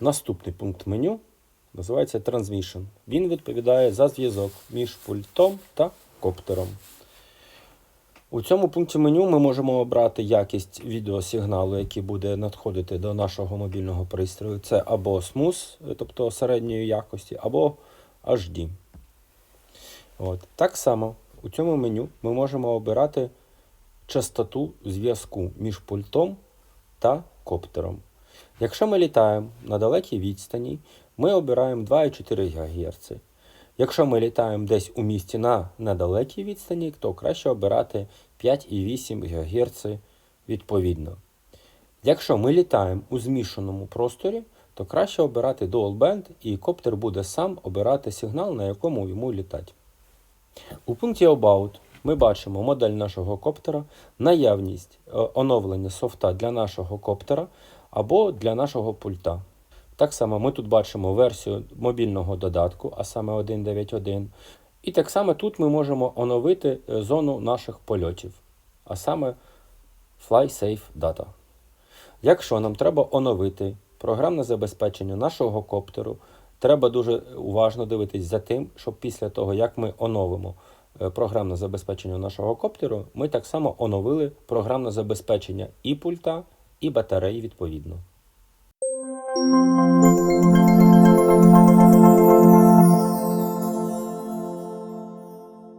Наступний пункт меню називається Transmission. Він відповідає за зв'язок між пультом та коптером. У цьому пункті меню ми можемо обрати якість відеосигналу, який буде надходити до нашого мобільного пристрою. Це або SMUS, тобто середньої якості, або HD. От. Так само у цьому меню ми можемо обирати частоту зв'язку між пультом та коптером. Якщо ми літаємо на далекій відстані, ми обираємо 2,4 ГГц. Якщо ми літаємо десь у місті на недалекій відстані, то краще обирати 5,8 ГГц відповідно. Якщо ми літаємо у змішаному просторі, то краще обирати Dual Band і коптер буде сам обирати сигнал, на якому йому літати. У пункті About ми бачимо модель нашого коптера, наявність е, оновлення софта для нашого коптера або для нашого пульта. Так само ми тут бачимо версію мобільного додатку, а саме 1.9.1. І так само тут ми можемо оновити е, зону наших польотів, а саме FlySafe Data. Якщо нам треба оновити програмне забезпечення нашого коптеру, треба дуже уважно дивитись за тим, щоб після того, як ми оновимо е, програмне забезпечення нашого коптеру, ми так само оновили програмне забезпечення і пульта, і батареї відповідно.